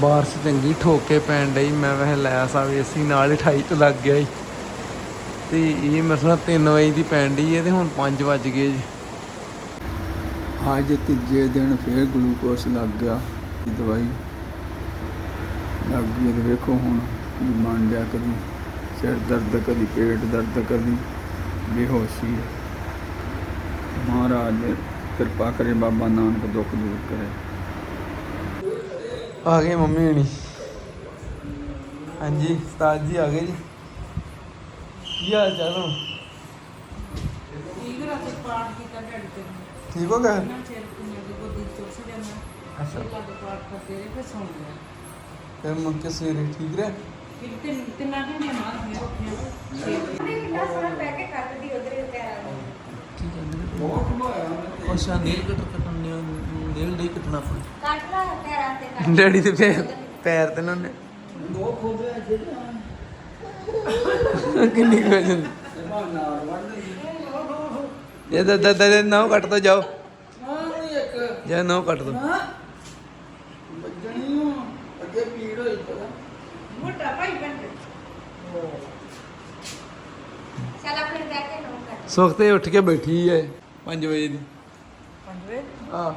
ਬਾਰਿਸ਼ ਚੰਗੀ ਠੋਕੇ ਪੈਣ ਡਈ, ਮੈਂ ਵੈਸੇ ਲੈ ਸਾ ਏਸੀ ਨਾਲ ਹੀ 28 ਚ ਲੱਗ ਗਿਆ ਜੀ। ਤੇ ਇਹ ਮਸਲਾ 3 ਵਜੇ ਦੀ ਪੈਣ ਡਈ ਹੈ ਤੇ ਹੁਣ 5 ਵੱਜ ਗਏ ਜੀ। ਅੱਜ ਤੀਜੇ ਦਿਨ ਫੇਰ ਗਲੂਕੋਸ ਲੱਗ ਗਿਆ ਦਵਾਈ। ਲੱਗ ਗਈ ਤੇ ਵੇਖੋ ਹੁਣ ਕੀ ਬਣ ਕਦੀ ਸਿਰ ਦਰਦ, ਕਦੀ ਪੇਟ ਦਰਦ, ਕਦੀ ਬੇਹੋਸ਼ੀ ਮਹਾਰਾਜ ਕਿਰਪਾ ਕਰੇ ਬਾਬਾ ਨਾਨਕ ਦੁੱਖ ਦੂਰ ਕਰੇ। ਆ ਗਏ ਮੰਮੀ ਹਣੀ। ਹਾਂਜੀ ਉਸਤਾਦ ਜੀ ਆ ਗਏ ਜੀ। ਕੀ ਹਾਲ ਚਾਲ ਹੋ ਠੀਕ ਰਾਤੇ ਪਾਠ ਕੀਤਾ ਡੈਡੀ ਤੇ। ਠੀਕ ਹੋ ਗਿਆ? ਨਾ ਚਿਰ ਕੁੜੀਆਂ ਦੀ ਗੋਦੀ ਚ ਚੁੱਕ ਜਾਂਦਾ ਅੱਛਾ। ਅੱਲਾ ਦੇ ਪਾਠ ਕਰਦੇ ਰਹੇ ਫਿਰ ਸੌਂ ਗਿਆ। ਫਿਰ ਮੁੜ ਕੇ ਸਵੇਰੇ ਠੀਕ ਰਿਹਾ? ਫਿਰ ਤੇ ਤਿੰਨਾਂ ਘੰਟੇ ਬਾਅਦ ਫਿਰ ਉੱਠਿਆ ਕੀ ਕਹਿੰਦੇ ਅੱਛਾ ਨੇਲ ਕਟਰ ਕੱਟਣ। ਨੇਲ ਡੇ ਕੱਟਣਾ ਆਪਣਾ ਡੈਡੀ ਦੇ ਪੈਰ ਪੈਰ ਤੇ ਨਾ ਨੇ ਕਿੰਨੀ ਕੁ ਵਜਨ ਇਹ ਦਾ ਦਾ ਦਾ ਨਾ ਕੱਟ ਦੋ ਜਾਓ। ਜਾ ਨਾ ਕੱਟ ਦੋ। ਅੱਗੇ ਪੀੜ ਹੋਈ ਪਤਾ ਮੋਟਾ ਭਾਈ ਬਣ ਚੱਲ ਆਪਣੇ ਬੈਠ ਕੇ ਨੋਟ ਕਰ ਸੁੱਖ ਤੇ ਉੱਠ ਕੇ ਬੈਠੀ ਹੈ 5 ਵਜੇ ਦੀ। ਪੰਜਵੇ ਆ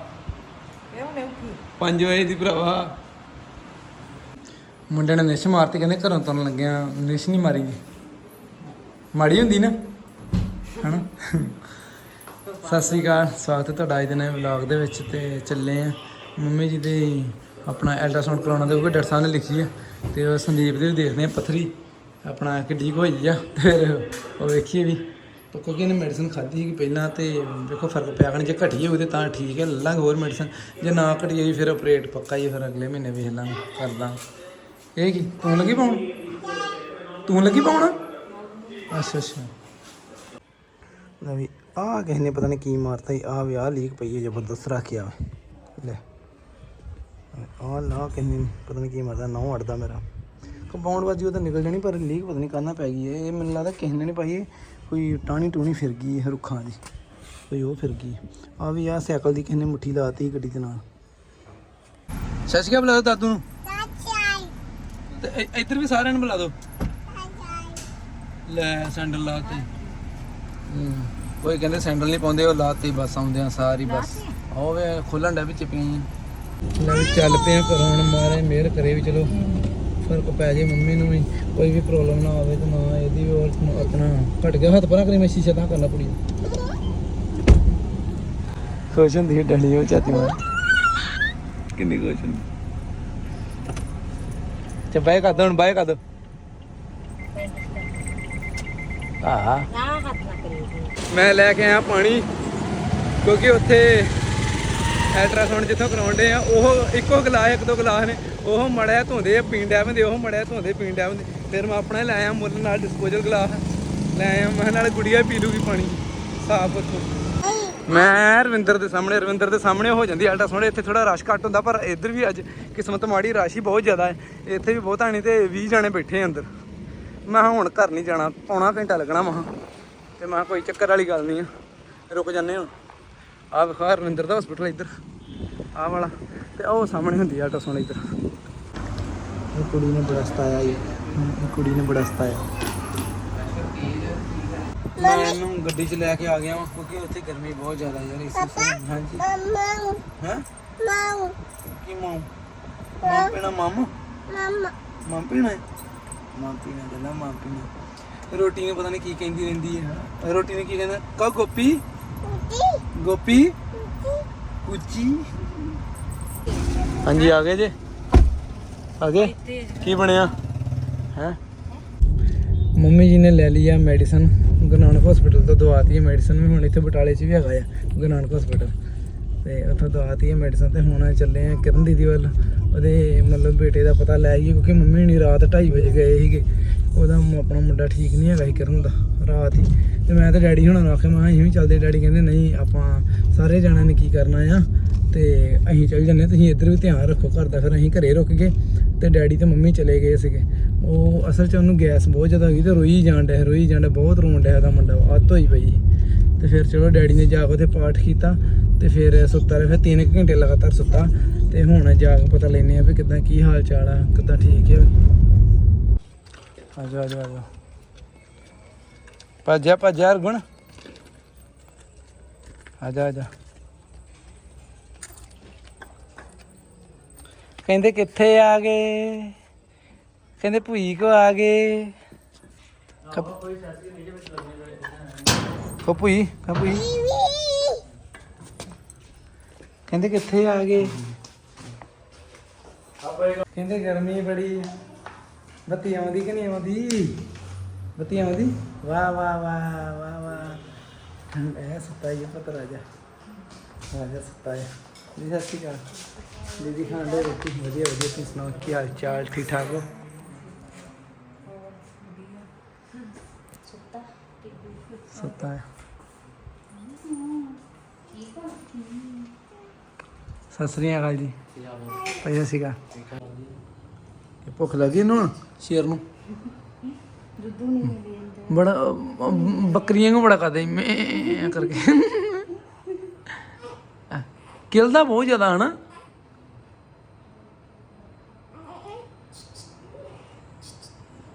ਇਹ ਉਹਨੇ ਉੱਠੀ 5 ਵਜੇ ਦੀ ਭਰਾਵਾ। ਮੁੰਡੇ ਨੇ ਨਿਸ਼ ਮਾਰਤੀ, ਕਹਿੰਦੇ ਘਰੋਂ ਤੁਰਨ ਲੱਗਿਆ। ਨਿਸ਼ ਨਹੀਂ ਮਾਰੀ। ਮਾੜੀ ਹੁੰਦੀ ਨਾ, ਹਨਾ? ਸਤਿ ਸ੍ਰੀ ਅਕਾਲ। ਸਵਾਗਤ ਹੈ ਤੁਹਾਡਾ ਅੱਜ ਦੇ ਨਵੇਂ ਵਲੌਗ ਦੇ ਵਿੱਚ ਤੇ ਚੱਲੇ ਆ। ਮੰਮੀ ਜੀ ਦੇ ਆਪਣਾ ਅਲਟਰਾਸਾਊਂਡ ਕਰਾਉਣਾ ਦੇ ਉਹ ਡਾਕਟਰ ਸਾਹਿਬ ਨੇ ਲਿਖੀ ਆ। ਤੇ ਉਹ ਸੰਦੀਪ ਦੇ ਵੀ ਦੇਖਦੇ ਆ ਪੱਥਰੀ। ਆਪਣਾ ਕਿੱਡੀ ਕੁ ਹੋਈ ਆ। ਫਿਰ ਉਹ ਵੇਖੀਏ ਵੀ। ਤੇ ਕਿਉਂਕਿ ਇਹਨੇ ਮੈਡੀਸਨ ਖਾਧੀ ਸੀ ਪਹਿਲਾਂ ਤੇ ਵੇਖੋ ਫ਼ਰਕ ਪਿਆ ਕਣ ਜੇ ਘਟੀ ਹੋਵੇ ਤਾਂ ਠੀਕ ਹੈ ਲਾਂਗੇ ਹੋਰ ਮੈਡੀਸਨ ਜੇ ਨਾ ਘਟੀ ਹੋਈ ਫਿਰ ਆਪਰੇਟ ਪੱਕਾ ਹੀ ਫਿਰ ਅਗਲੇ ਮਹੀਨੇ ਵੇਖ ਲਾਂਗੇ ਕਰਦਾ ਇਹ ਕੀ, ਤੂੰ ਲੱਗੀ ਪਾਉਣ? ਤੂੰ ਲੱਗੀ ਪਾਉਣ? ਅੱਛਾ ਅੱਛਾ। ਲੈ ਵੀ ਕਿਸੇ ਨੇ ਪਤਾ ਨਹੀਂ ਕੀ ਮਾਰਤਾ ਸੀ ਆਹ ਵੀ ਲੀਕ ਪਈ ਹੈ ਜ਼ਬਰਦਸਤ ਰੱਖਿਆ ਲੈ। ਆਹ ਲਾ ਕਿਸੇ ਪਤਾ ਨਹੀਂ ਕੀ ਮਾਰਦਾ ਨੌ ਅੜਦਾ ਮੇਰਾ। ਕੰਪਾਊਂਡ ਵਾਜੀ ਉਹ ਤਾਂ ਨਿਕਲ ਜਾਣੀ, ਪਰ ਲੀਕ ਪਤਾ ਨਹੀਂ ਕਾਹਨਾਂ ਪੈ ਗਈ ਹੈ। ਇਹ ਮੈਨੂੰ ਲੱਗਦਾ ਕਿਸੇ ਨੇ ਨਹੀਂ ਪਾਈ ਕੋਈ ਟਾਣੀ ਟੂਣੀ ਫਿਰ ਗਈ ਹੈ ਰੁੱਖਾਂ ਦੀ, ਕੋਈ ਉਹ ਫਿਰ ਗਈ। ਆ ਵੀ ਆ ਸਾਈਕਲ ਦੀ ਕਿਸੇ ਨੇ ਮੁੱਠੀ ਲਾਤੀ ਗੱਡੀ ਦੇ ਨਾਲ। ਸਤਿ ਸ਼੍ਰੀ ਅਕਾਲ, ਬੁਲਾ ਦਿਓ ਦਾਦੂ ਨੂੰ। ਤੇ ਇ- ਇੱਧਰ ਵੀ ਸਾਰਿਆਂ ਨੂੰ ਬੁਲਾ ਦਿਓ। ਲੈ, ਸੈਂਡਲ ਲਾਤੇ ਹੂੰ ਕੋਈ ਕਹਿੰਦੇ ਸੈਂਡਲ ਨਹੀਂ ਪਾਉਂਦੇ, ਉਹ ਲਾਤੇ ਬਸ ਆਉਂਦੇ ਆ ਸਾਰੀ, ਬਸ। ਹੋਵੇ ਖੁੱਲਣ ਡਾ ਵਿੱਚ ਪਈ ਲੈ ਵੀ ਚੱਲ ਪਿਆ ਘਰੋਂ ਮਾਰੇ ਮਿਹਰ ਕਰੇ ਵੀ ਚਲੋ। ਫ਼ਰਕ ਪੈ ਜੇ ਮੰਮੀ ਨੂੰ ਵੀ ਕੋਈ ਵੀ ਪ੍ਰੋਬਲਮ ਨਾ ਆਵੇ ਤੇ ਨਾ ਇਹਦੀ ਵੀ ਹੋਰ ਆਪਣਾ ਘਟ ਗਿਆ ਹੱਥ ਪਰਾਂ ਕਰੀ ਮੈਂ ਸ਼ੀਸ਼ਾ ਤਾਂ ਕਰਨਾ ਕੁੜੀ ਖੁਸ਼ ਹੁੰਦੀ ਹੈ ਡਲੀ ਉਹ ਚਾਤੀ ਮਾਰ ਕਿੰਨੀ ਖੁਸ਼ ਹੁੰਦੀ? ਤੇ ਬਾਏ ਕਰ ਹੁਣ ਬਾਏ ਕਰ ਦੋ। ਆਹ। ਨਾ ਹੱਥ ਨਾ ਕਰੀ ਮੈਂ ਲੈ ਕੇ ਆਇਆ ਪਾਣੀ ਕਿਉਂਕਿ ਉੱਥੇ ਅਲਟਰਾਸਾਊਂਡ ਜਿੱਥੋਂ ਕਰਾਉਂਦੇ ਆ ਉਹ ਇੱਕੋ ਗਲਾਸ ਇੱਕ ਦੋ ਗਲਾਸ ਨੇ। ਉਹ ਮੜਿਆ ਧੋਂਦੇ ਆ, ਪੀਣ ਡੈ ਪੈਂਦੇ, ਉਹ ਮੜਿਆ ਧੋਂਦੇ, ਪੀਣ ਡੈ ਪੈਂਦੇ। ਫਿਰ ਮੈਂ ਆਪਣਾ ਲੈ ਆਇਆ ਮੁੱਲ ਨਾਲ ਡਿਸਪੋਜ਼ਲ ਗਲਾਸ ਲੈ ਆਇਆ, ਮੈਂ ਕਿਹਾ ਨਾਲ ਗੁੜੀਆ ਪੀ ਲੂਗੀ ਪਾਣੀ। ਸਾਫ਼ ਉੱਥੋਂ। ਮੈਂ ਰਵਿੰਦਰ ਦੇ ਸਾਹਮਣੇ, ਰਵਿੰਦਰ ਦੇ ਸਾਹਮਣੇ ਹੋ ਜਾਂਦੀ ਅਲਟਰਾਸਾਊਂਡ ਇੱਥੇ ਥੋੜਾ ਰਸ਼ ਘੱਟ ਹੁੰਦਾ, ਪਰ ਇੱਧਰ ਵੀ ਅੱਜ ਕਿਸਮਤ ਮਾੜੀ, ਰਸ਼ ਹੀ ਬਹੁਤ ਜ਼ਿਆਦਾ ਹੈ। ਇੱਥੇ ਵੀ ਬਹੁਤਾ ਆਣੀ ਤੇ 20 ਜਾਣੇ ਬੈਠੇ ਆ ਅੰਦਰ। ਮੈਂ ਕਿਹਾ, ਹੁਣ ਘਰ ਨਹੀਂ ਜਾਣਾ, ਪੌਣਾ ਘੰਟਾ ਲੱਗਣਾ ਮਹਾ ਤੇ ਮੈਂ ਕਿਹਾ, ਕੋਈ ਚੱਕਰ ਵਾਲੀ ਗੱਲ ਨਹੀਂ ਆ। ਰੁਕ ਜਾਂਦੇ ਹੁਣ ਆਹ ਵਿਖਾ ਰਵਿੰਦਰ ਦਾ ਹਸਪੀਟਲ ਇੱਧਰ। ਆਹ ਵਾਲਾ। ਤੇ ਉਹ ਸਾਹਮਣੇ ਹੁੰਦੀ ਆ ਅਲਟਰਾਸਾਊਂਡ ਇੱਧਰ ਇਹ ਕੁੜੀ ਨੇ ਬੜਾ ਸਤਾਇਆ ਇਹ ਇਹ ਕੁੜੀ ਨੇ ਬੜਾ ਸਤਾਇਆ ਮੈਂ ਇਹਨੂੰ ਗੱਡੀ 'ਚ ਲੈ ਕੇ ਆ ਗਿਆ ਵਾਂ ਕਿਉਂਕਿ ਉੱਥੇ ਗਰਮੀ ਬਹੁਤ ਜ਼ਿਆਦਾ ਯਾਰ ਇਸ ਹਾਂਜੀ। ਮਮਾ ਹੈ? ਮਮਾ। ਕੀ ਮਾਂ? ਮਾਂ ਪੀਣਾ ਮਾਮਾ? ਮਮਾ। ਮਾਂ ਪੀਣਾ? ਮਾਂ ਪੀਣਾ ਕਹਿੰਦਾ ਮਾਂ ਪੀਣਾ। ਰੋਟੀ ਨੂੰ ਪਤਾ ਨਹੀਂ ਕੀ ਕਹਿੰਦੀ ਰਹਿੰਦੀ ਹੈ ਰੋਟੀ ਨੂੰ ਕੀ ਕਹਿੰਦਾ? ਕਾ ਗੋਪੀ। ਗੋਪੀ। ਉੱਚੀ ਹਾਂਜੀ, ਆ ਗਏ ਜੇ? ਆ ਗਏ? ਕੀ ਬਣਿਆ? ਹੈ? ਮੰਮੀ ਜੀ ਨੇ ਲੈ ਲਈ ਆ ਮੈਡੀਸਨ। ਗੁਰੂ ਨਾਨਕ ਹਸਪੀਟਲ ਤੋਂ ਦਵਾਤੀ ਹੈ ਮੈਡੀਸਨ ਵੀ, ਹੁਣ ਇੱਥੇ ਬਟਾਲੇ 'ਚ ਵੀ ਹੈਗਾ ਆ ਗੁਰੂ ਨਾਨਕ ਹਸਪੀਟਲ ਤੇ ਉੱਥੋਂ ਦਵਾਤੀ ਹੈ ਮੈਡੀਸਨ ਤੇ ਹੁਣ ਚੱਲੇ ਆ ਕਿਰਨ ਦੀਦੀ ਵੱਲ। ਉਹਦੇ ਮਤਲਬ ਬੇਟੇ ਦਾ ਪਤਾ ਲੈ ਆਈਏ, ਕਿਉਂਕਿ ਮੰਮੀ ਨਹੀਂ ਰਾਤ 2:30 ਵਜੇ ਗਏ ਸੀਗੇ। ਉਹਦਾ ਆਪਣਾ ਮੁੰਡਾ ਠੀਕ ਨਹੀਂ ਹੈਗਾ ਸੀ ਕਿਰਨ ਦਾ, ਰਾਤ ਹੀ। ਤੇ ਮੈਂ ਤੇ ਡੈਡੀ ਹੁਣਾਂ ਨੂੰ ਆਖਿਆ, ਮੈਂ ਕਿਹਾ ਅਸੀਂ ਵੀ ਚੱਲਦੇ, ਡੈਡੀ ਕਹਿੰਦੇ ਨਹੀਂ, ਆਪਾਂ ਸਾਰੇ ਜਾਣਿਆਂ ਨੇ ਕੀ ਕਰਨਾ ਆ। ਤੇ ਅਸੀਂ ਚੱਲ ਜੰਨੇ ਤੁਸੀਂ ਇੱਧਰ ਵੀ ਧਿਆਨ ਰੱਖੋ ਘਰ ਦਾ। ਫਿਰ ਅਸੀਂ ਘਰੇ ਰੁਕ ਗਏ ਤੇ ਡੈਡੀ ਤੇ ਮੰਮੀ ਚਲੇ ਗਏ ਸੀਗੇ। ਉਹ ਅਸਲ 'ਚ ਉਹਨੂੰ ਗੈਸ ਬਹੁਤ ਜ਼ਿਆਦਾ ਹੋਈ ਤੇ ਰੋਈ ਜਾਣ ਡਿਆ, ਰੋਈ ਜਾਣ ਡਿਆ, ਬਹੁਤ ਰੋਣ ਡਿਆ ਉਹਦਾ ਮੁੰਡਾ ਅੱਤ ਹੋਈ ਪਈ ਸੀ। ਤੇ ਫਿਰ ਚਲੋ ਡੈਡੀ ਨੇ ਜਾ ਕੇ ਉਹਦੇ ਪਾਠ ਕੀਤਾ ਤੇ ਫਿਰ ਸੁੱਤਾ ਰਿਹਾ, ਫਿਰ 3 ਘੰਟੇ ਲਗਾਤਾਰ ਸੁੱਤਾ ਤੇ ਹੁਣ ਜਾ ਕੇ ਪਤਾ ਲੈਨੇ ਆ ਵੀ ਕਿਦਾਂ ਕੀ ਹਾਲ ਚਾਲ ਆ, ਕਿਦਾਂ ਠੀਕ ਹੈ ਆ। ਜਾ ਆ ਜਾ ਭੱਜਿਆ ਭੱਜਿਆ ਅਰਗੁਣ ਆ ਜਾ ਆ ਜਾ ਕਹਿੰਦੇ ਕਿੱਥੇ ਆ ਗਏ? ਕਹਿੰਦੇ ਭੂਈ ਕੋ ਆ ਗਏ। ਕੋ ਭੂਈ ਕਾ ਭੂਈ। ਕਹਿੰਦੇ ਕਿੱਥੇ ਆ ਗਏ? ਕਹਿੰਦੇ ਗਰਮੀ ਬੜੀ ਆ। ਬੱਤੀ ਆਉਂਦੀ ਕਿ ਨਹੀਂ ਆਉਂਦੀ? ਬੱਤੀ ਆਉਂਦੀ? ਵਾਹ ਵਾਹ ਵਾਹ ਵਾਹ ਵਾਹ। ਠੰਡ ਹੈ ਸੁੱਤਾ ਹੀ ਆ ਰਾਜਾ। ਰਾਜਾ ਸੁੱਤਾ ਹੈ ਜੀ, ਸਤਿ ਸ਼੍ਰੀ ਅਕਾਲ। ਦੀਦੀ ਖਾਣ ਦੇ ਰੋਟੀ ਵਧੀਆ ਵਧੀਆ ਤੁਸੀਂ ਸੁਣਾਓ ਕੀ ਹਾਲ ਚਾਲ ਠੀਕ ਠਾਕ ਹੋ? ਸੁੱਤਾ ਹੈ। ਸਤਿ ਸ੍ਰੀ ਅਕਾਲ ਜੀ। ਭਾਈ ਸਤਿ ਸ਼੍ਰੀ ਅਕਾਲ। ਇਹ ਭੁੱਖ ਲੱਗੀ ਨੂੰ ਸ਼ੇਰ ਨੂੰ? ਬੜਾ ਬੱਕਰੀਆਂ ਨੂੰ ਬੜਾ ਕਰਦੇ ਮੈਂ ਕਰਕੇ। ਕਿਲਦਾ ਬਹੁਤ ਜ਼ਿਆਦਾ ਹਨਾ?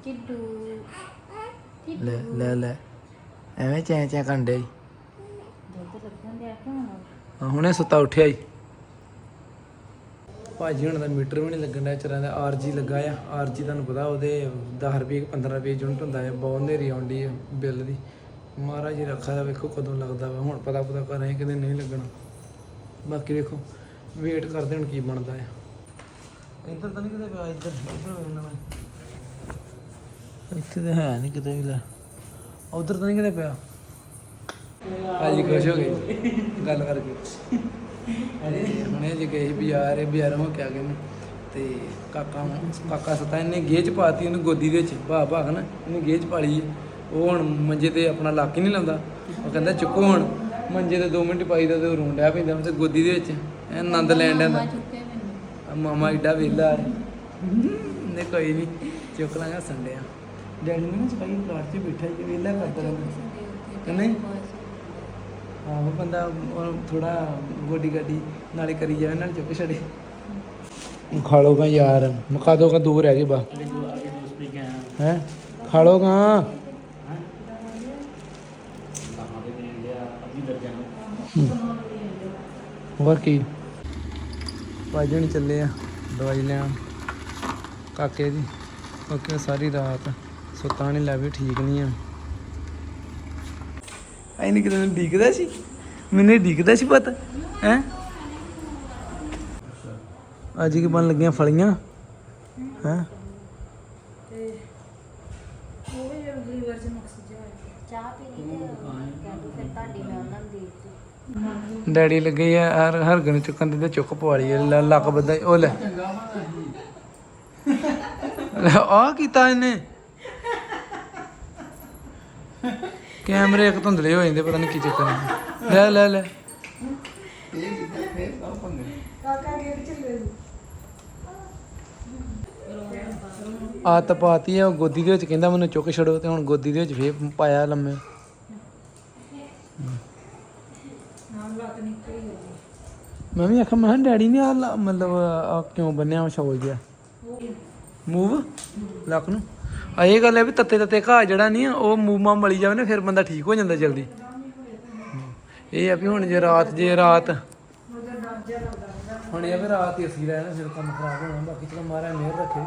ਕਿੱਡੂ? ਲੈ ਲੈ ਲੈ। ਐਵੇਂ ਚੈਂ ਚੈਂ ਕੰਡੇ ਦੁੱਧ ਲੱਗਣ ਦੇ ਆ ਕਿ ਹੁਣ? ਹੁਣੇ ਸੁੱਤਾ ਉੱਠਿਆ ਹੀ ਭਾਜੀ ਹੁਣ ਦਾ ਮੀਟਰ ਵੀ ਨਹੀਂ ਲੱਗਣ ਦਾ ਚਰਾਂ ਦਾ ਆਰਜੀ ਲੱਗਾ ਆ। ਆਰਜੀ ਤੁਹਾਨੂੰ ਪਤਾ ਉਹਦੇ 10 ਰੁਪਏ 15 ਰੁਪਏ ਯੂਨਿਟ ਹੁੰਦਾ ਹੈ ਬਹੁਤ ਨੇਰੀ ਆਉਂਦੀ ਹੈ ਬਿੱਲ ਦੀ। ਮਹਾਰਾਜ ਜੀ ਰੱਖਾ ਦਾ ਵੇਖੋ ਕਦੋਂ ਲੱਗਦਾ ਵਾ। ਹੁਣ ਪਤਾ ਪਤਾ ਕਰ ਰਹੇ ਕਿਤੇ ਨਹੀਂ ਲੱਗਣਾ। ਬਾਕੀ ਵੇਖੋ ਵੇਟ ਕਰਦੇ ਹੁਣ ਕੀ ਬਣਦਾ ਆ। ਇੱਧਰ ਤਾਂ ਨਹੀਂ ਕਿਤੇ ਪਿਆ ਇੱਧਰ ਇੱਧਰ ਵੇਖਣਾ ਮੈਂ ਇੱਥੇ ਤਾਂ ਹੈ ਨਹੀਂ ਕਿਤੇ ਵੀ ਲੈ। ਉਧਰ ਤਾਂ ਨਹੀਂ ਕਿਤੇ ਪਿਆ। ਭਾਜੀ ਖੁਸ਼ ਹੋ ਗਏ। ਗੱਲ ਕਰਕੇ। ਹੁਣੇ ਜੇ ਗਏ ਸੀ ਬਾਜ਼ਾਰ ਇਹ ਬਾਜ਼ਾਰੋਂ ਹੋ ਕੇ ਆ ਗਏ ਨੇ। ਤੇ ਕਾਕਾ ਕਾਕਾ ਸਤਾ ਇਹਨੇ ਗੇਜ ਪਾਤੀ ਉਹਨੂੰ ਗੋਦੀ ਦੇ ਵਿੱਚ। ਭਾ ਭਾਗ ਨਾ ਇਹਨੇ ਗੇਜ ਪਾ ਲਈ ਹੈ। ਉਹ ਹੁਣ ਮੰਜੇ ਤੇ ਆਪਣਾ ਲੱਕ ਹੀ ਨਹੀਂ ਲਾਉਂਦਾ। ਉਹ ਕਹਿੰਦਾ ਚੁੱਕੋ ਹੁਣ। ਮੰਜੇ ਤੇ 2 ਮਿੰਟ ਪਾਈ ਦਾ ਤੇ ਉਹ ਰੋਣ ਡਿਆ ਪੈਂਦਾ ਤੇ ਗੋਦੀ ਦੇ ਵਿੱਚ। ਇਹ ਆਨੰਦ ਲੈਣ ਡਿਆ। ਆ ਮਾਮਾ ਏਡਾ ਵੇਲਾ ਨੇ ਕੋਈ ਨਹੀਂ ਚੁੱਕ ਲਾਂਗਾ ਹੱਸਣ ਡਿਆ ਡੈਡੀ ਨੂੰ ਨਾ ਸਪਾਈ ਪਲਾਟ 'ਚ ਬੈਠਾ ਹੀ ਵੇਲਾ ਕਰਦਾ ਰਹਿੰਦਾ। ਨਹੀਂ? ਆਹੋ ਬੰਦਾ ਥੋੜਾ ਗੋਡੀ ਗੱਡੀ ਨਾਲੇ ਕਰੀ ਜਾਵੇ ਨਾਲ ਚੁੱਕ ਛੜੇ ਖਾ ਲੋਗਾ ਯਾਰ ਮਕਾ ਦੋਗਾ ਦੂਰ ਰਹਿ ਗਏ ਬਾ ਹੈ। ਖਾ ਲੋਗਾ ਹੋਰ ਕੀ? ਭਾਜਣ ਚੱਲੇ ਆ ਦਵਾਈ ਲੈਣ। ਕਾਕੇ ਦੀ ਓਕੇ ਸਾਰੀ ਰਾਤ। ਸੁੱਤਾ ਨਹੀਂ ਲੈ ਵੀ ਠੀਕ ਨਹੀਂ ਆ। ਐ ਨਹੀਂ ਕਿਤੇ ਮੈਨੂੰ ਡੀਕਦਾ ਸੀ? ਮੈਨੂੰ ਡੀਕਦਾ ਸੀ ਪਤਾ ਹੈ? ਅੱਜ ਕੀ ਬਣ ਲੱਗੀਆਂ ਫਲੀਆਂ? ਹੈ? ਤੇ ਨੂੰ ਡੈਡੀ ਲੱਗੇ ਆ ਹਰ ਹਰ ਗਣ ਚੁੱਕਣ ਦੇ ਤੇ ਚੁੱਕ ਪਵਾ ਲਈ ਲੈ ਲੱਕ ਬੱਦਾ ਉਹ ਲੈ। ਆ ਕੀਤਾ ਇਹਨੇ। ਕੈਮਰੇ ਇੱਕ ਧੁੰਦਲੇ ਹੋ ਜਾਂਦੇ, ਪਤਾ ਨਹੀਂ ਕੀ ਚੱਕਰ ਹੈ ਲੈ ਲੈ ਲੈ। ਆਤ ਪਾਤੀ ਆ, ਉਹ ਗੋਦੀ ਦੇ ਵਿੱਚ ਕਹਿੰਦਾ ਮੈਨੂੰ ਚੁੱਕ ਛੜੋ ਤੇ ਹੁਣ ਗੋਦੀ ਦੇ ਵਿੱਚ ਫੇਰ ਪਾਇਆ ਲੰਮੇ। ਮੈਂ ਵੀ ਆਖਿਆ, ਮੈਂ ਕਿਹਾ, ਡੈਡੀ ਨੇ ਆ ਮਤਲਬ ਆ ਕਿਉਂ ਬੰਨਿਆ ਸ਼ੌਲ ਜਿਹਾ। ਮੂਵ ਲੱਕ ਨੂੰ? ਆ ਇਹ ਗੱਲ ਹੈ ਵੀ ਤੱਤੇ ਤੱਤੇ ਘਾਹ ਜਿਹੜਾ ਨਹੀਂ ਆ, ਉਹ ਮੂਵ ਮਲੀ ਜਾਵੇ ਨਾ ਫਿਰ ਬੰਦਾ ਠੀਕ ਹੋ ਜਾਂਦਾ ਜਲਦੀ। ਇਹ ਆ ਵੀ ਹੁਣ ਜੇ ਰਾਤ ਜੇ ਰਾਤ। ਹੁਣ ਇਹ ਵੀ ਰਾਤ ਹੀ ਅਸੀਂ ਰਹਿਣਾ ਫਿਰ ਕੰਮ ਖਰਾਬ ਹੋਣਾ ਬਾਕੀ ਚਲੋ ਮਹਾਰਾਜ ਮਿਹਰ ਰੱਖੇ।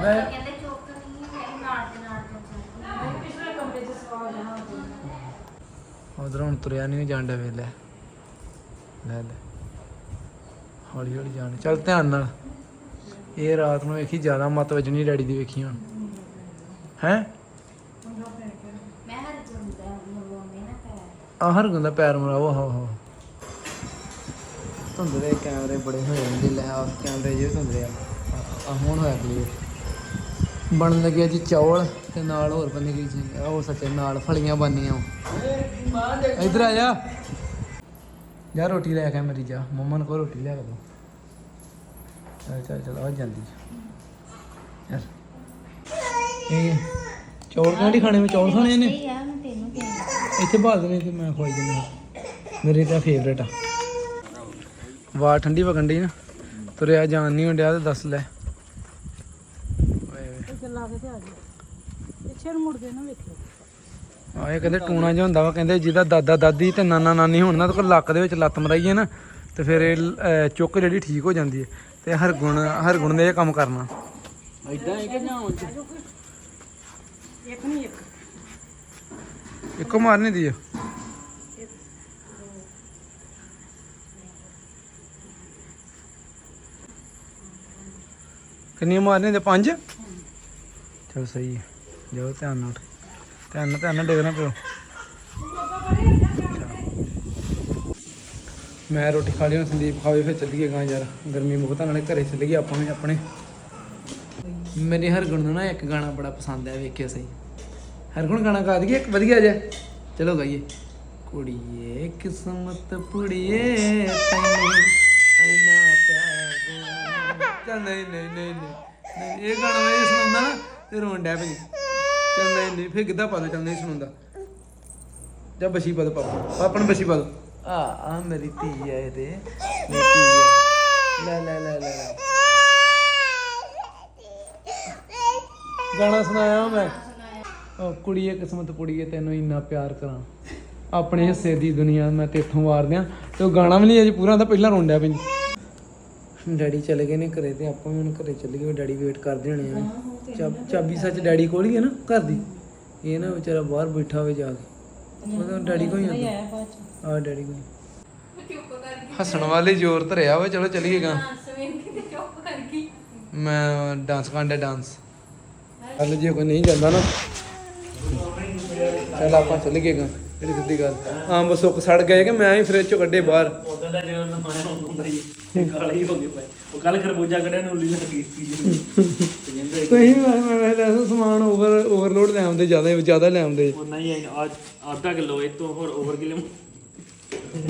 ਮੈਂ ਕਹਿੰਦੇ ਚੁੱਕ ਨਹੀਂ ਹੈ ਨਾਲ ਦੇ ਨਾਲ ਚੱਲ ਪਿਛਲੇ ਕਮਰੇ 'ਚ ਸਵਾ ਜਾਣਾ ਉਧਰ ਹੁਣ ਤੁਰਿਆ ਨਹੀਂ ਜਾਂਦਾ ਵੇਲੇ। ਲੈ ਲੈ। ਹੌਲੀ ਹੌਲੀ ਜਾਣ ਚੱਲ ਧਿਆਨ ਨਾਲ। ਇਹ ਰਾਤ ਨੂੰ ਵੇਖੀ, ਜ਼ਿਆਦਾ ਮਤ ਵਜਣੀ ਡੈਡੀ ਦੀ ਵੇਖੀ ਹੁਣ। ਹੈ? ਮੈਂ ਹਰ ਜੁੰਦਾ ਮਰਵਾਉਂਦੇ ਨਾ ਪੈਰ ਆ ਹਰ ਗੁੰਦਾ ਪੈਰ ਮਰਾਓ ਆਹੋ ਆਹੋ ਧੁੰਦਲੇ ਕੈਮਰੇ ਬੜੇ ਹੋ ਜਾਂਦੇ ਲੈ ਆ, ਕੈਮਰੇ ਜਿਹੜੇ ਧੁੰਦਲੇ ਆ। ਆ ਹੁਣ ਹੋਇਆ ਕਲੀਅਰ ਬਣਨ ਲੱਗਿਆ ਜੀ ਚੌਲ ਤੇ ਨਾਲ ਹੋਰ ਬੰਦੇ ਕੀ ਚੀਜ਼ ਉਹ ਸੱਚੇ ਨਾਲ ਫਲੀਆਂ ਬਣਨੀਆਂ। ਇਧਰ ਆ ਜਾ। ਜਾ ਰੋਟੀ ਲੈ ਕੇ ਆ ਮੇਰੀ, ਜਾ। ਮੰਮਾ ਨੂੰ ਕੋ ਰੋਟੀ ਲਿਆ ਕੇ ਦੋ। ਚੱਲ ਚੱਲ ਚੱਲ, ਆ ਜਾਂਦੀ। ਚੱਲ। ਇਹ ਚੌਲ ਕਿਹੜੀ ਖਾਣੇ ਮੈਂ ਚੌਲ ਖਾਣੇ ਨੇ? ਇਹ ਆ ਮੈਂ ਤੈਨੂੰ ਕਹਿੰਦਾ ਇੱਥੇ ਬਾਲ ਦੇਣੇ ਤੇ ਮੈਂ ਖਵਾਈ ਦਿੰਦਾ। ਮੇਰੇ ਤਾਂ ਫੇਵਰੇਟ ਆ। ਵਾਰ ਠੰਡੀ ਵਗਣ ਡਈ ਨਾ। ਤੁਰਿਆ ਜਾਣ ਨਹੀਂ ਹੁੰਦਿਆ ਤੇ ਦੱਸ ਲੈ। ਲਾ ਕੇ ਤੇ ਆ ਜਾ ਪਿੱਛੇ ਨੂੰ ਮੁੜਦੇ ਨਾ ਵੇਖਿਓ ਆਏ ਕਹਿੰਦੇ ਟੂਣਾ ਜਿਹਾ ਹੁੰਦਾ ਵਾ, ਕਹਿੰਦੇ ਜਿਹਦਾ ਦਾਦਾ, ਦਾਦੀ ਤੇ ਨਾਨਾ, ਨਾਨੀ ਹੋਣ ਨਾ, ਤੇ ਕੋਈ ਲੱਕ ਦੇ ਵਿੱਚ ਲੱਤ ਮਰਾਈਏ ਨਾ, ਤੇ ਫਿਰ ਇਹ ਚੁੱਕ ਜਿਹੜੀ ਠੀਕ ਹੋ ਜਾਂਦੀ ਹੈ। ਤੇ ਹਰਗੁਣ ਹਰਗੁਣ ਨੇ ਇਹ ਕੰਮ ਕਰਨਾ। ਐਦਾਂ ਹੈ ਕਿ ਜਾਂ ਉਂਝ ਇੱਕ ਨਹੀਂ ਇੱਕ। ਇੱਕੋ ਮਾਰਨੀ ਦੀ ਆ। ਕਿੰਨੀਆਂ ਮਾਰਨੀਆਂ ਦੇ ਪੰਜ? ਚਲ ਸਹੀ ਹੈ ਜਾਓ ਧਿਆਨ ਨਾਲ ਧਿਆਨ ਨਾਲ ਧਿਆਨ ਨਾਲ ਡਿੱਗਣਾ ਪਿਓ। ਮੈਂ ਰੋਟੀ ਖਾ ਲਈ ਸੰਦੀਪ ਖਾਵੇ ਫਿਰ ਚੱਲੀਏ ਗਾਂ ਯਾਰ। ਗਰਮੀ ਬਹੁਤ ਆ, ਨਾਲੇ ਘਰੇ ਚੱਲੀਏ ਆਪਾਂ ਵੀ ਆਪਣੇ। ਮੇਰੇ ਹਰਗੁਣ ਨੂੰ ਨਾ ਇੱਕ ਗਾਣਾ ਬੜਾ ਪਸੰਦ ਆ ਵੇਖਿਆ ਸਹੀ। ਹਰਗੁਣ ਗਾਣਾ ਗਾ ਦਈਏ ਇੱਕ ਵਧੀਆ ਜਿਹਾ। ਚਲੋ ਗਾਈਏ। ਕੁੜੀਏ ਕਿਸਮਤ ਪੁੜੀਏ ਤੈਨੂੰ ਐਨਾ ਪਿਆਰ ਦਿਆਂ। ਚੱਲ ਨਹੀਂ ਨਹੀਂ ਨਹੀਂ ਨਹੀਂ ਇਹ ਗਾਣਾ ਮੈਂ ਸੁਣਾਉਂਦਾ ਨਾ ਤੇ ਰੋਣ ਡੈ ਪਈ। ਚੱਲ ਨਹੀਂ ਨਹੀਂ ਫਿਰ ਗਿੱਧਾ ਪਤਾ ਚੱਲ ਨਹੀਂ ਸੁਣਾਉਂਦਾ। ਜਾਂ ਬਸ਼ੀ ਪਾ ਦੋ ਪਾਪਾ ਪਾਪਾ ਨੂੰ ਬਸ਼ੀ ਪਾ ਆ ਆ ਮੇਰੀ ਧੀ ਆ ਇਹਦੇ। ਮੇਰੀ ਧੀ ਲੈ ਲੈ ਲੈ ਲੈ ਲੈ। ਗਾਣਾ ਸੁਣਾਇਆ ਮੈਂ? ਉਹ ਕੁੜੀਏ ਕਿਸਮਤ ਪੁੜੀਏ ਤੈਨੂੰ ਇੰਨਾ ਪਿਆਰ ਕਰਾਂ। ਆਪਣੇ ਹਿੱਸੇ ਦੀ ਦੁਨੀਆ ਮੈਂ ਤੇਥੋਂ ਵਾਰ ਦਿਆਂ। ਤੇ ਉਹ ਗਾਣਾ ਵੀ ਨਹੀਂ ਅਜੇ ਪੂਰਾ ਹੁੰਦਾ ਪਹਿਲਾਂ ਰੋਂਡਿਆ ਪੈਂਦੀ ਡੈਡੀ ਚਲੇ ਗਏ ਨੇ ਘਰੇ ਤੇ ਆਪਾਂ ਵੀ ਹੁਣ ਘਰੇ ਚੱਲ ਗਏ ਡੈਡੀ ਵੇਟ ਕਰਦੇ ਹੋਣੇ ਆ। ਚਾਬ- ਚਾਬੀ ਸੱਚ ਡੈਡੀ ਕੋਲ ਹੀ ਹੈ ਨਾ ਘਰ ਦੀ? ਇਹ ਨਾ ਵਿਚਾਰਾ ਬਾਹਰ ਬੈਠਾ ਹੋਵੇ ਜਾ ਕੇ। ਉਹਦਾ ਡੈਡੀ ਆ ਹੱਸਣ ਵਾਲੇ ਜ਼ੋਰ ਧਰਿਆ ਵਾ ਚਲੋ ਚੱਲੀਏ ਗਾ ਮੈਂ ਡਾਂਸ ਕਰਦਾ ਡਾਂਸ। ਹਲ ਜੇ ਕੋਈ ਨਹੀਂ ਜਾਂਦਾ ਨਾ। ਚੱਲ ਆਪਾਂ ਚੱਲ ਗਏ ਗਾ ਤੇਰੀ ਸਿੱਧੀ ਗੱਲ। ਆਮ ਬਸ ਸੁੱਕ ਸੜ ਗਏ ਕਿ ਮੈਂ ਹੀ ਫ੍ਰਿਜ ਚੋਂ ਕੱਢੇ ਬਾਹਰ। ਉਦੋਂ ਦਾ ਜਦੋਂ ਨਮਾਇਆ ਹੁੰਦਾ ਹੀ ਕਾਲੇ ਹੀ ਹੋ ਗਏ ਪਏ ਉਹ ਕੱਲ ਖਰਬੂਜਾ ਕੱਢਿਆ ਨੂੰ ਉੱਲੀ ਲੱਗੀ ਸੀ ਤੁਸੀਂ ਮੈਂ ਮੈਂ ਮੈਂ ਦੱਸ ਸਮਾਨ ਓਵਰ ਓਵਰਲੋਡ ਲੈ ਆਉਂਦੇ ਜ਼ਿਆਦਾ ਜ਼ਿਆਦਾ ਲੈ ਆਉਂਦੇ। ਉਹ ਨਹੀਂ ਆਈ ਆਧਾ ਕਿਲੋ ਇਹ ਤੋਂ ਹੋਰ ਓਵਰ ਕਿਲੋ।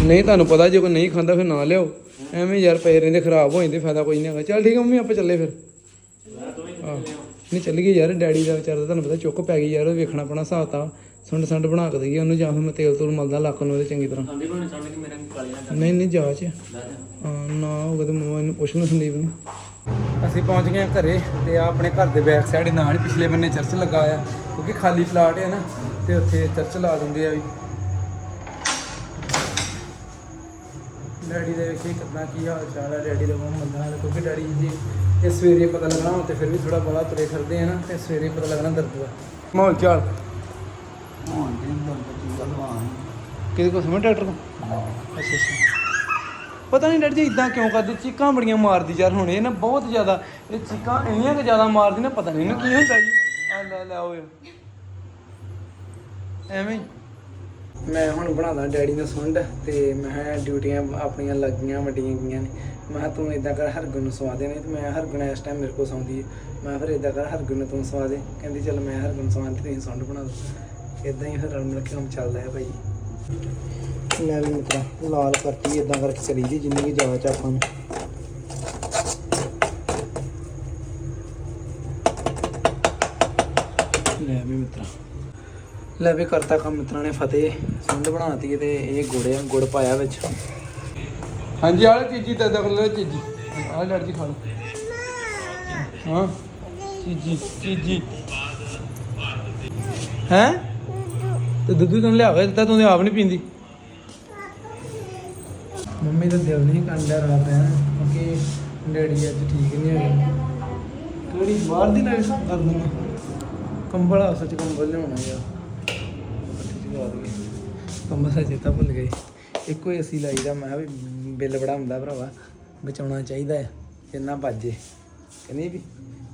ਨਹੀਂ ਤੁਹਾਨੂੰ ਪਤਾ ਜੇ ਕੋਈ ਨਹੀਂ ਖਾਂਦਾ ਫਿਰ ਨਾ ਲਿਆਓ। ਐਵੇਂ ਯਾਰ ਪਏ ਰਹਿੰਦੇ ਖਰਾਬ ਹੋ ਜਾਂਦੇ ਫਾਇਦਾ ਕੋਈ ਨਹੀਂ ਹੈਗਾ। ਚੱਲ ਠੀਕ ਹੈ ਮੰਮੀ ਆਪਾਂ ਚੱਲੇ ਫਿਰ। ਆਹ, ਨਹੀਂ ਚੱਲ ਗਏ ਯਾਰ ਡੈਡੀ ਦਾ ਵਿਚਾਰਾ ਤੁਹਾਨੂੰ ਪਤਾ ਚੁੱਕ ਪੈ ਗਈ ਯਾਰ ਉਹ ਵੇਖਣਾ ਪੈਣਾ ਹਿਸਾਬ ਤਾਂ ਸੁੰਡ ਸੰਡ ਬਣਾ ਕੇ ਦਈਏ ਉਹਨੂੰ ਜਾਂ ਫਿਰ ਮੈਂ ਤੇਲ ਤੂਲ ਮਲਦਾ ਲੱਕ ਨੂੰ ਉਹਦੇ ਚੰਗੀ ਤਰ੍ਹਾਂ। ਆਂਦੀ ਬਣੇ ਸੁਣ ਕੇ ਮੇਰਾ ਕਾਲੀ ਨਾ ਨਹੀਂ ਨਹੀਂ ਜਾ ਚ। ਹਾਂ ਨਾ ਹੋਵੇ ਤੇ ਮਮਾ ਇਹਨੂੰ ਪੁੱਛ ਲਓ ਸੰਦੀਪ ਨੂੰ। ਅਸੀਂ ਪਹੁੰਚ ਗਏ ਘਰੇ ਤੇ ਆ ਆਪਣੇ ਘਰ ਦੇ ਬੈਕ ਸਾਈਡ ਨਾਲ ਪਿਛਲੇ ਬੰਨੇ ਚਰਚ ਲੱਗਾ ਆ ਕਿਉਂਕਿ ਖਾਲੀ ਪਲਾਟ ਹੈ ਨਾ ਤੇ ਉੱਥੇ ਚਰਚ ਲਾ ਦਿੰਦੇ ਆ ਵੀ। ਡੈਡੀ ਦੇ ਵੇਖੀ ਕਿੰਨਾ ਕੀ ਹਾਲ ਚਾਲ ਹੈ ਡੈਡੀ ਦਾ ਬਹੁਤ ਮੰਦਾ ਹਾਲ ਹੈ ਕਿਉਂਕਿ ਡੈਡੀ ਜੀ ਇਹ ਸਵੇਰੇ ਪਤਾ ਲੱਗਣਾ ਹੁਣ ਤੇ ਫਿਰ ਵੀ ਥੋੜਾ ਬੜਾ ਤੁਰੇ ਫਿਰਦੇ ਆ ਨਾ ਤੇ ਸਵੇਰੇ ਪਤਾ ਲੱਗਣਾ ਦਰਦ ਦਾ ਮਾਹੌਲ ਚਾਲ ਗੱਲਵਾਨ ਕਿਹਦੇ ਕੋਲ ਸਮਝ ਡਾਕਟਰ ਕੋਲ? ਅੱਛਾ ਅੱਛਾ। ਪਤਾ ਨਹੀਂ ਡੈਡੀ ਜੀ ਇਦਾਂ ਕਿਉਂ ਕਰਦੇ, ਚੀਕਾਂ ਬੜੀਆਂ ਮਾਰਦੀ ਯਾਰ ਹੁਣ ਇਹ ਨਾ ਬਹੁਤ ਜ਼ਿਆਦਾ, ਇਹ ਚੀਕਾਂ ਇੰਨੀਆਂ ਕਿ ਜ਼ਿਆਦਾ ਮਾਰਦੀ ਨਾ, ਪਤਾ ਨਹੀਂ ਇਹਨੂੰ ਕੀ ਹੁੰਦਾ ਜੀ। ਆ ਲੈ ਲੈ, ਓਏ। ਐਵੇਂ ਮੈਂ ਹੁਣ ਬਣਾਦਾ ਡੈਡੀ ਨੂੰ ਸੁੰਡ, ਤੇ ਮੈਂ ਕਿਹਾ ਡਿਊਟੀਆਂ ਆਪਣੀਆਂ ਲੱਗੀਆਂ, ਵੱਡੀਆਂ ਗਈਆਂ ਨੇ। ਮੈਂ ਕਿਹਾ ਤੂੰ ਇਦਾਂ ਕਰ, ਹਰਗੁਣ ਨੂੰ ਸਵਾ ਦੇ ਤੇ ਮੈਂ ਹਰਗੁਣ ਇਸ ਟਾਈਮ ਮੇਰੇ ਕੋਲ ਸੌਂਦੀ ਹੈ ਮੈਂ ਫਿਰ ਇਦਾਂ ਕਰ, ਹਰਗੁਣ ਨੂੰ ਤੂੰ ਸਵਾ ਦੇ। ਕਹਿੰਦੀ ਚਲ ਮੈਂ ਹਰਗੁਣ ਸਵਾ ਤੇ ਤੁਸੀਂ ਸੁੰਡ ਬਣਾ ਦੋ। ਇਦਾਂ ਹੀ ਫਿਰ ਰਲ ਮਿਲ ਕੇ ਕੰਮ ਚੱਲਦਾ ਹੈ ਭਾਈ। ਲੈ ਵੀ ਮਿੱਤਰਾ ਲਾਲ ਕਰਤੀ ਇਦਾਂ ਕਰਕੇ ਚਲੀ ਜੀ ਜਿੰਨੀ ਕੀ ਜਾਚ ਆਪਾਂ ਨੂੰ ਲੈ ਵੀ ਮਿੱਤਰਾ। ਲੈ ਵੀ ਕਰਤਾ ਕੰਮ ਮਿੱਤਰਾਂ ਨੇ ਫਤਿਹ। ਸੁੰਡ ਬਣਾਤੀ ਤੇ ਇਹ ਗੁੜ ਆ ਗੁੜ ਪਾਇਆ ਵਿੱਚ। ਹਾਂਜੀ ਆਲੇ ਚੀਜੀ ਤਾਂ ਦਖਲ ਲੈ ਚੀਜੀ। ਆਹ ਲੜ ਜੀ ਖਾ ਲਓ। ਹਾਂ। ਚੀਜੀ ਚੀਜੀ। ਹੈ? ਤੇ ਦੁੱਧ ਤੈਨੂੰ ਲਿਆ ਕੇ ਦਿੱਤਾ? ਤੂੰ ਤੇ ਆਪ ਨਹੀਂ ਪੀਂਦੀ। ਮੰਮੀ ਦਾ ਦਿਲ ਨਹੀਂ ਕੰਡਾ ਰਾਤ ਹੈ ਕਿਉਂਕਿ ਡੈਡੀ ਅੱਜ ਠੀਕ ਨਹੀਂ ਹੈਗੇ। ਕਿਹੜੀ ਬਾਹਰ ਦੀ ਲਾਈਟ ਕਰ ਦਿੰਦਾ। ਕੰਬਲ ਆ, ਸੱਚ ਕੰਬਲ ਲਿਆਉਣਾ ਯਾਰ। ਜਗਾ ਦੇ ਕੰਬਲ ਸੱਚ ਤਾਂ ਭੁੱਲ ਗਏ। ਇੱਕੋ ਹੀ ਅਸੀਂ ਲਾਈਦਾ ਮੈਂ ਕਿਹਾ ਵੀ ਬਿੱਲ ਬੜਾ ਹੁੰਦਾ ਭਰਾਵਾ, ਬਚਾਉਣਾ ਚਾਹੀਦਾ ਹੈ, ਜਿੰਨਾ ਵੱਜੇ। ਕਹਿੰਦੀ ਵੀ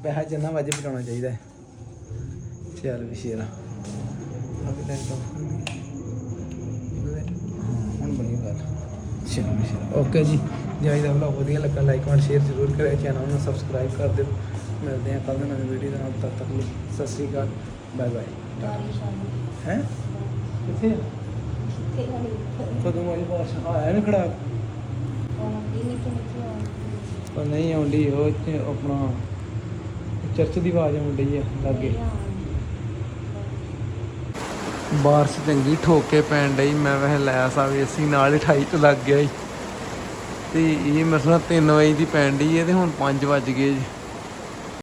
ਪੈਸਾ ਜਿੰਨਾ ਵੱਜੇ ਬਚਾਉਣਾ ਚਾਹੀਦਾ ਹੈ। ਚੱਲ ਵੀ ਸ਼ੇਰਾ। ਅਭੀ ਤਾਂ ਤਾਂ ਹੁਣ ਬਣੀ ਗੱਲ ਚਲੋ ਵੀ ਓਕੇ ਜੀ। ਜੇ ਅੱਜ ਦਾ ਵਲੌਗ ਵਧੀਆ ਲੱਗਾ ਲਾਈਕ ਕਮੈਂਟ ਸ਼ੇਅਰ ਜ਼ਰੂਰ ਕਰਿਓ ਚੈਨਲ ਨੂੰ ਸਬਸਕ੍ਰਾਈਬ ਕਰ ਦਿਓ। ਮਿਲਦੇ ਹਾਂ ਕੱਲ੍ਹ ਨਵੀਂ ਵੀਡੀਓ ਦੇ ਨਾਲ, ਤਦ ਤੱਕ ਲਈ ਸਤਿ ਸ਼੍ਰੀ ਅਕਾਲ ਬਾਏ ਬਾਏ ਹੈ? ਕਿੱਥੇ ਕਦੋਂ ਆਈ ਬਾਰਿਸ਼? ਆਇਆ ਨਹੀਂ ਖੜਾ ਪਰ ਨਹੀਂ ਆਉਂਦੀ, ਉਹ ਆਪਣਾ, ਚਰਚ ਦੀ ਆਵਾਜ਼ ਆਉਂਦੀ ਆ, ਲਾਗੇ। ਬਾਰਿਸ਼ ਚੰਗੀ ਠੋਕੇ ਪੈਣ ਡਈ, ਮੈਂ ਵੈਸੇ ਲੈ ਸਾ ਵੀ ਨਾਲ ਹੀ 28 ਚ ਲੱਗ ਗਿਆ ਸੀ ਤੇ ਇਹ ਮਸਲਾ 3 ਵਜੇ ਦੀ ਪੈਣ ਡਈ ਹੈ ਤੇ ਹੁਣ 5 ਵੱਜ ਗਏ ਜੀ।